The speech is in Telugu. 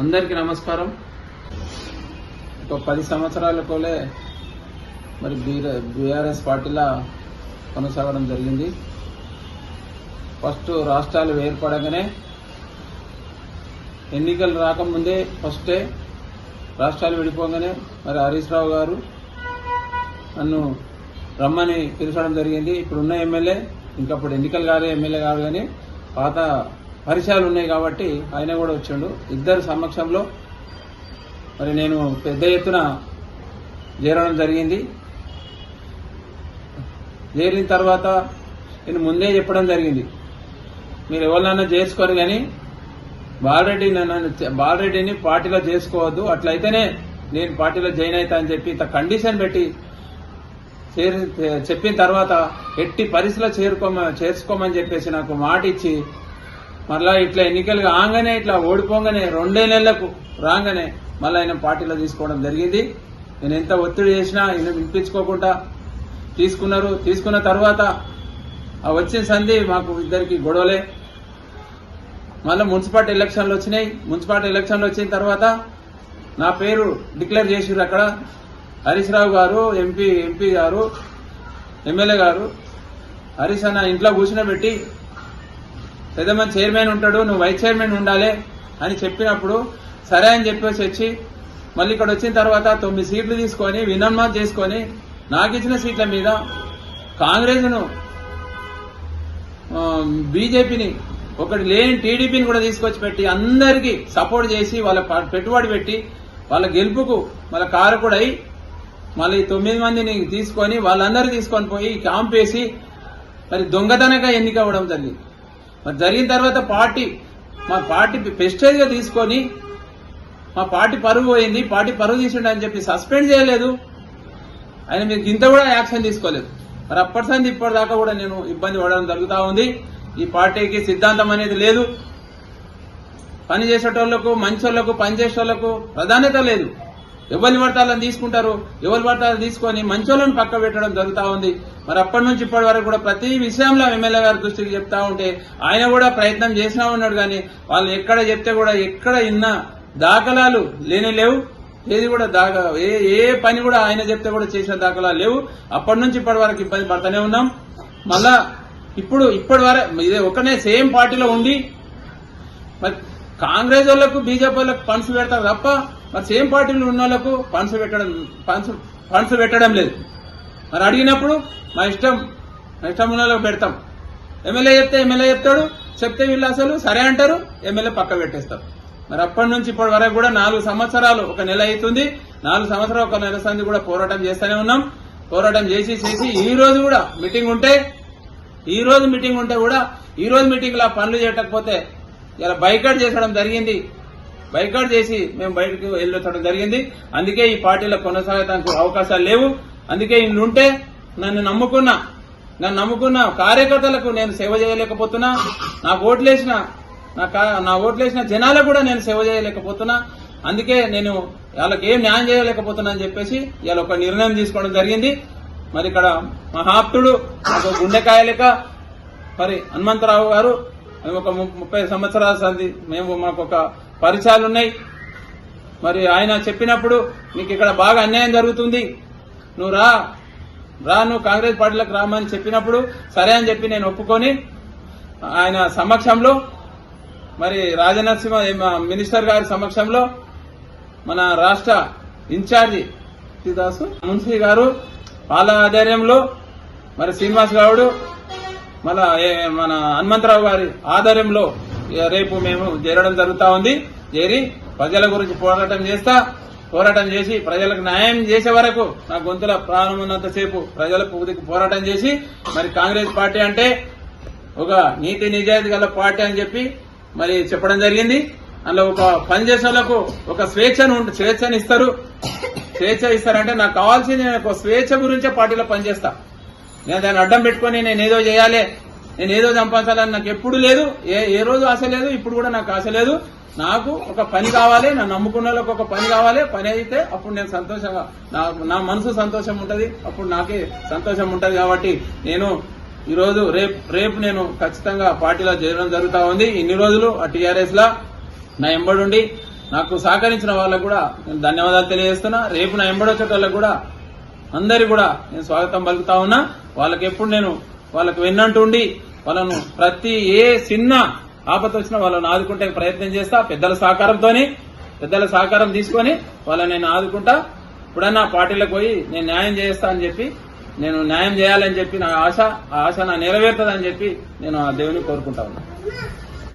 అందరికీ నమస్కారం. ఒక పది సంవత్సరాల కోలే మరి బీఆర్ఎస్ పార్టీలా కొనసాగడం జరిగింది. ఫస్ట్ రాష్ట్రాలు ఏర్పడగానే ఎన్నికలు రాకముందే ఫస్టే రాష్ట్రాలు విడిపోగానే మరి హరీష్ రావు గారు నన్ను రమ్మని పిలిచడం జరిగింది. ఇప్పుడున్న ఎమ్మెల్యే ఇంకా అప్పుడు ఎన్నికలు కాదు ఎమ్మెల్యే కాదు కానీ పాత పరిచయాలు ఉన్నాయి కాబట్టి ఆయన కూడా వచ్చిండు. ఇద్దరు సమక్షంలో మరి నేను పెద్ద ఎత్తున చేరడం జరిగింది. చేరిన తర్వాత నేను ముందే చెప్పడం జరిగింది. మీరు ఎవరినన్నా చేసుకోరు కానీ బాలరెడ్డి నన్ను బాలరెడ్డిని పార్టీలో చేసుకోవద్దు. అట్లయితేనే నేను పార్టీలో జాయిన్ అవుతా అని చెప్పి ఇంత కండిషన్ పెట్టి చేరి చెప్పిన తర్వాత ఎట్టి పరిస్థితిలో చేరుకోమ చేర్చుకోమని చెప్పేసి నాకు మాట ఇచ్చి మరలా ఇట్లా ఎన్నికలు కాగానే ఇట్లా ఓడిపోగానే రెండే నెలలకు రాగానే మళ్ళీ ఆయన పార్టీలో తీసుకోవడం జరిగింది. నేను ఎంత ఒత్తిడి చేసినా ఈయన వినిపించుకోకుండా తీసుకున్నారు. తీసుకున్న తర్వాత ఆ వచ్చిన సంధి మాకు ఇద్దరికి గొడవలే. మళ్ళీ మున్సిపాలిటీ ఎలక్షన్లు వచ్చినాయి. మున్సిపాలిటీ ఎలక్షన్లు వచ్చిన తర్వాత నా పేరు డిక్లేర్ చేసిర్రు అక్కడ. హరీష్ రావు గారు ఎంపీ ఎంపీ గారు ఎమ్మెల్యే గారు హరీష్ అన్న ఇంట్లో కూర్చునబెట్టి పెద్దమంది చైర్మన్ ఉంటాడు నువ్వు వైస్ చైర్మన్ ఉండాలి అని చెప్పినప్పుడు సరే అని చెప్పేసి వచ్చి మళ్ళీ ఇక్కడ వచ్చిన తర్వాత తొమ్మిది సీట్లు తీసుకొని వినమ్మా చేసుకొని నాకు ఇచ్చిన సీట్ల మీద కాంగ్రెస్ను బీజేపీని ఒకటి లేని టీడీపీని కూడా తీసుకొచ్చి పెట్టి అందరికీ సపోర్ట్ చేసి వాళ్ళ పెట్టుబడి పెట్టి వాళ్ళ గెలుపుకు వాళ్ళ కారకుడై మళ్ళీ తొమ్మిది మందిని తీసుకొని వాళ్ళందరూ తీసుకొని పోయి క్యాంప్ వేసి మరి దొంగతనంగా ఎన్నిక అవ్వడం జరిగింది. మరి జరిగిన తర్వాత పార్టీ మా పార్టీ ప్రెస్టేజ్గా తీసుకొని మా పార్టీ పరుగు పోయింది పార్టీ పరుగు తీసిండు అని చెప్పి సస్పెండ్ చేయలేదు. ఆయన మీకు ఇంత కూడా యాక్షన్ తీసుకోలేదు. మరి అప్పటి సంది ఇప్పటిదాకా కూడా నేను ఇబ్బంది పడడం జరుగుతూ ఉంది. ఈ పార్టీకి సిద్ధాంతం అనేది లేదు. పని చేసేటోళ్ళకు మంచోళ్ళకు పని చేసేటోళ్ళకు ప్రాధాన్యత లేదు. ఎవరిని పడతాలని తీసుకుంటారు? ఎవరు పడతాలని తీసుకొని మంచోళ్ళని పక్క పెట్టడం జరుగుతూ ఉంది. మరి అప్పటి నుంచి ఇప్పటి వరకు కూడా ప్రతి విషయంలో ఎమ్మెల్యే గారి దృష్టికి చెప్తా ఉంటే ఆయన కూడా ప్రయత్నం చేసినా ఉన్నాడు కానీ వాళ్ళు ఎక్కడ చెప్తే కూడా ఎక్కడ ఇన్న దాఖలాలు లేనే లేవు. ఏది కూడా దాకా ఏ ఏ పని కూడా ఆయన చెప్తే కూడా చేసిన దాఖలాలు లేవు. అప్పటి నుంచి ఇప్పటి వరకు ఇబ్బంది పడుతూనే ఉన్నాం. మళ్ళా ఇప్పుడు ఇప్పటి వరకు ఇదే ఒకనే సేమ్ పార్టీలో ఉండి మరి కాంగ్రెస్ వాళ్ళకు బీజేపీ వాళ్ళకు ఫండ్స్ పెడతారు తప్ప మరి సేమ్ పార్టీలో ఉన్న వాళ్ళకు ఫండ్స్ పెట్టడం ఫండ్స్ ఫండ్స్ పెట్టడం లేదు. మరి అడిగినప్పుడు మా ఇష్టం మా ఇష్టం ఉన్న వాళ్ళకి పెడతాం. ఎమ్మెల్యే చెప్తే ఎమ్మెల్యే చెప్తాడు చెప్తే వీళ్ళు అసలు సరే అంటారు ఎమ్మెల్యే పక్క పెట్టేస్తారు. మరి అప్పటి నుంచి ఇప్పటి వరకు కూడా నాలుగు సంవత్సరాలు ఒక నెల అవుతుంది. నాలుగు సంవత్సరాలు ఒక నెల సంది కూడా పోరాటం చేస్తూనే ఉన్నాం. పోరాటం చేసి చేసి ఈ రోజు కూడా మీటింగ్ ఉంటే ఈ రోజు మీటింగ్ ఉంటే కూడా ఈ రోజు మీటింగ్లో పనులు చేయకపోతే ఇలా బైకట్ చేసడం జరిగింది. బైకాట్ చేసి మేము బయటకు వెళ్ళొచ్చడం జరిగింది. అందుకే ఈ పార్టీలో కొనసాగడానికి అవకాశాలు లేవు. అందుకే ఇల్లు ఉంటే నన్ను నమ్ముకున్న నన్ను నమ్ముకున్న కార్యకర్తలకు నేను సేవ చేయలేకపోతున్నా. నాకు ఓట్లేసిన నా నా ఓట్లేసిన జనాలకు కూడా నేను సేవ చేయలేకపోతున్నా. అందుకే నేను వాళ్ళకి ఏం న్యాయం చేయలేకపోతున్నా అని చెప్పేసి ఇవాళ ఒక నిర్ణయం తీసుకోవడం జరిగింది. మరి ఇక్కడ మహాప్తుడు ఒక గుండెకాయ లెక్క. మరి హనుమంతరావు గారు మేము ఒక ము- ముప్పై సంవత్సరాల సంది మేము మాకు ఒక పరిచయాలు ఉన్నాయి. మరి ఆయన చెప్పినప్పుడు నీకు ఇక్కడ బాగా అన్యాయం జరుగుతుంది. నువ్వు రా. రా నువ్వు కాంగ్రెస్ పార్టీలకు రామని చెప్పినప్పుడు సరే అని చెప్పి నేను ఒప్పుకొని ఆయన సమక్షంలో మరి రాజనరసింహ మినిస్టర్ గారి సమక్షంలో మన రాష్ట్ర ఇన్ఛార్జి శ్రీదాసు మున్సీ గారు వాళ్ళ ఆధ్వర్యంలో మరి శ్రీనివాస్ గౌడ్ మన మన హనుమంతరావు గారి ఆధ్వర్యంలో రేపు మేము చేరడం జరుగుతా ఉంది. చేరి ప్రజల గురించి పోరాటం చేస్తా పోరాటం చేసి ప్రజలకు న్యాయం చేసే వరకు నా గొంతుల ప్రాణం ఉన్నంతసేపు ప్రజల పోరాటం చేసి మరి కాంగ్రెస్ పార్టీ అంటే ఒక నీతి నిజాయితీ గల పార్టీ అని చెప్పి మరి చెప్పడం జరిగింది. అందులో ఒక పనిచేసే వాళ్ళకు ఒక స్వేచ్ఛను స్వేచ్ఛను ఇస్తారు. స్వేచ్ఛ ఇస్తారంటే నాకు కావాల్సింది నేను ఒక స్వేచ్ఛ గురించే పార్టీలో పనిచేస్తా. నేను దాన్ని అడ్డం పెట్టుకొని నేను ఏదో చేయాలి నేను ఏదో సంపాదించాలని నాకు ఎప్పుడు లేదు ఏ ఏ రోజు ఆశ లేదు ఇప్పుడు కూడా నాకు ఆశ లేదు. నాకు ఒక పని కావాలి నా నమ్ముకున్న వాళ్ళకి ఒక పని కావాలి పని అయితే అప్పుడు నేను సంతోషంగా నా నా మనసు సంతోషం ఉంటుంది అప్పుడు నాకే సంతోషం ఉంటుంది కాబట్టి నేను ఈరోజు రేపు రేపు నేను ఖచ్చితంగా పార్టీలో చేరడం జరుగుతా ఉంది. ఇన్ని రోజులు ఆ టీఆర్ఎస్ లా నా ఎంబడుండి నాకు సహకరించిన వాళ్ళకు కూడా నేను ధన్యవాదాలు తెలియజేస్తున్నా. రేపు నా ఎంబడొచ్చేటోళ్ళకు కూడా అందరి కూడా నేను స్వాగతం పలుకుతా ఉన్నా. వాళ్ళకి ఎప్పుడు నేను వాళ్ళకు వెన్నంటుండి వాళ్ళను ప్రతి ఏ చిన్న ఆపత వచ్చినా వాళ్ళని ఆదుకుంటే ప్రయత్నం చేస్తా పెద్దల సహకారంతోని పెద్దల సహకారం తీసుకొని వాళ్ళని నేను ఆదుకుంటా. ఇప్పుడన్నా పార్టీలకు పోయి నేను న్యాయం చేస్తా అని చెప్పి నేను న్యాయం చేయాలని చెప్పి నా ఆశ ఆ ఆశ నా నెరవేరుతుందని చెప్పి నేను ఆ దేవుని కోరుకుంటా ఉన్నా.